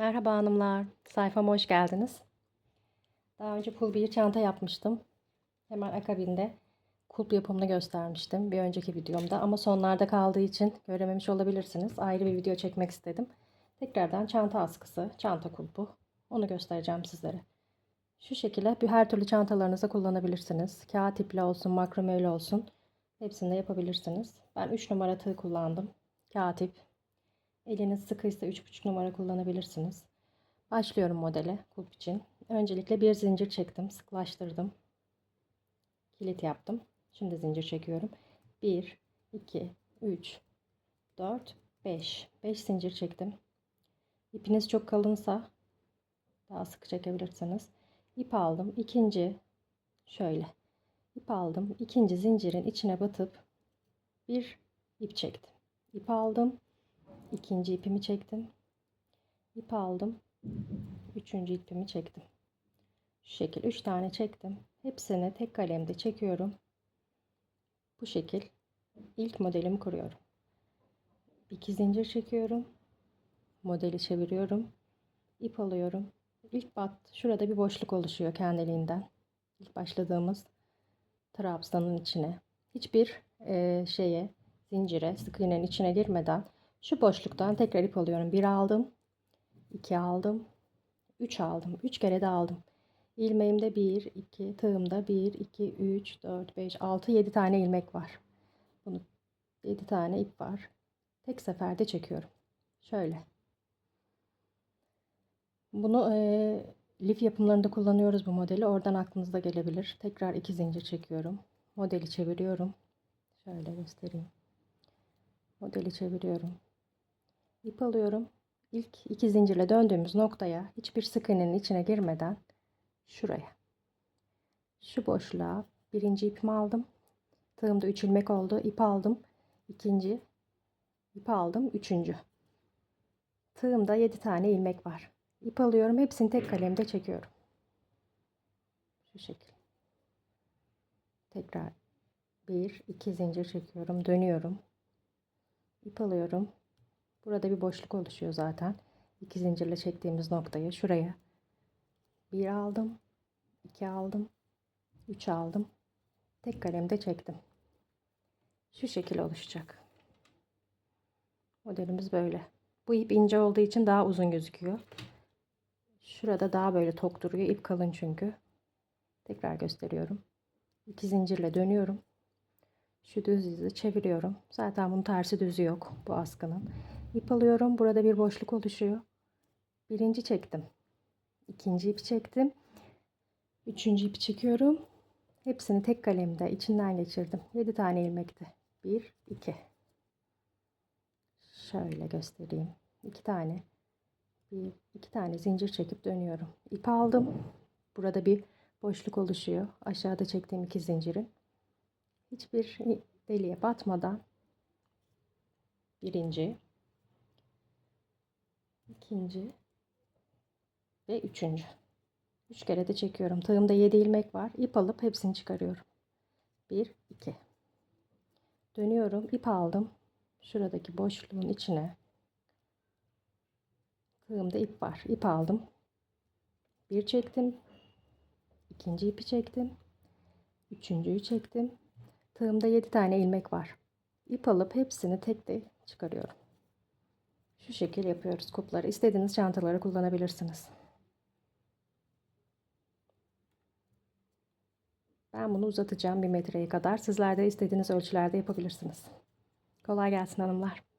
Merhaba hanımlar, sayfama hoş geldiniz. Daha önce pul bir çanta yapmıştım. Hemen akabinde kulp yapımını göstermiştim bir önceki videomda. Ama sonlarda kaldığı için görememiş olabilirsiniz. Ayrı bir video çekmek istedim. Tekrardan çanta askısı, çanta kulpu onu göstereceğim sizlere. Şu şekilde bir her türlü çantalarınızda kullanabilirsiniz. Kağıt iple olsun, makromeli olsun. Hepsinde yapabilirsiniz. Ben 3 numara tığ kullandım. Kağıt ip, Eliniz sıkıysa 3,5 numara kullanabilirsiniz. Başlıyorum modele kulp için. Öncelikle bir zincir çektim. Sıklaştırdım. Kilit yaptım. Şimdi zincir çekiyorum. 1, 2, 3, 4, 5. 5 zincir çektim. İpiniz çok kalınsa daha sık çekebilirsiniz. İp aldım. İkinci şöyle. İp aldım. İkinci zincirin içine batıp bir ip çektim. İp aldım ikinci ipimi çektim. İp aldım. Üçüncü ipimi çektim. Şu şekil üç tane çektim. Hepsini tek kalemde çekiyorum. Bu şekil ilk modelimi kuruyorum. İki zincir çekiyorum. Modeli çeviriyorum. İp alıyorum. İlk bat şurada bir boşluk oluşuyor kendiliğinden. İlk başladığımız trabzanın içine. Hiçbir e, şeye zincire sık iğnenin içine girmeden şu boşluktan tekrar ip alıyorum. 1 aldım. 2 aldım. 3 aldım. 3 kere de aldım. İlmeğimde 1, 2, tığımda 1, 2, 3, 4, 5, 6, 7 tane ilmek var. Bunu 7 tane ip var. Tek seferde çekiyorum. Şöyle. Bunu e, lif yapımlarında kullanıyoruz bu modeli. Oradan aklınızda gelebilir. Tekrar iki zincir çekiyorum. Modeli çeviriyorum. Şöyle göstereyim. Modeli çeviriyorum ip alıyorum. İlk iki zincirle döndüğümüz noktaya hiçbir sık iğnenin içine girmeden şuraya. Şu boşluğa birinci ipimi aldım. Tığımda 3 ilmek oldu. İp aldım. ikinci ip aldım. Üçüncü. Tığımda 7 tane ilmek var. İp alıyorum. Hepsini tek kalemde çekiyorum. Şu şekil. Tekrar bir iki zincir çekiyorum. Dönüyorum. İp alıyorum. Burada bir boşluk oluşuyor zaten. İki zincirle çektiğimiz noktayı şuraya bir aldım, iki aldım, üç aldım. Tek kalemde çektim. Şu şekil oluşacak. Modelimiz böyle. Bu ip ince olduğu için daha uzun gözüküyor. Şurada daha böyle tok duruyor. İp kalın çünkü. Tekrar gösteriyorum. İki zincirle dönüyorum. Şu düz izi çeviriyorum. Zaten bunun tersi düzü yok bu askının ip alıyorum. Burada bir boşluk oluşuyor. Birinci çektim. ikinci ipi çektim. Üçüncü ipi çekiyorum. Hepsini tek kalemde içinden geçirdim. 7 tane ilmekti. 1 2 Şöyle göstereyim. 2 tane. Bir, iki tane zincir çekip dönüyorum. İp aldım. Burada bir boşluk oluşuyor. Aşağıda çektiğim iki zincirin. Hiçbir deliğe batmadan birinci ikinci ve üçüncü. Üç kere de çekiyorum. Tığımda 7 ilmek var. İp alıp hepsini çıkarıyorum. 1 2 Dönüyorum. ip aldım. Şuradaki boşluğun içine tığımda ip var. İp aldım. Bir çektim. ikinci ipi çektim. Üçüncüyü çektim. Tığımda 7 tane ilmek var. İp alıp hepsini tek de çıkarıyorum. Şu şekil yapıyoruz kupları. İstediğiniz çantaları kullanabilirsiniz. Ben bunu uzatacağım bir metreye kadar. Sizler de istediğiniz ölçülerde yapabilirsiniz. Kolay gelsin hanımlar.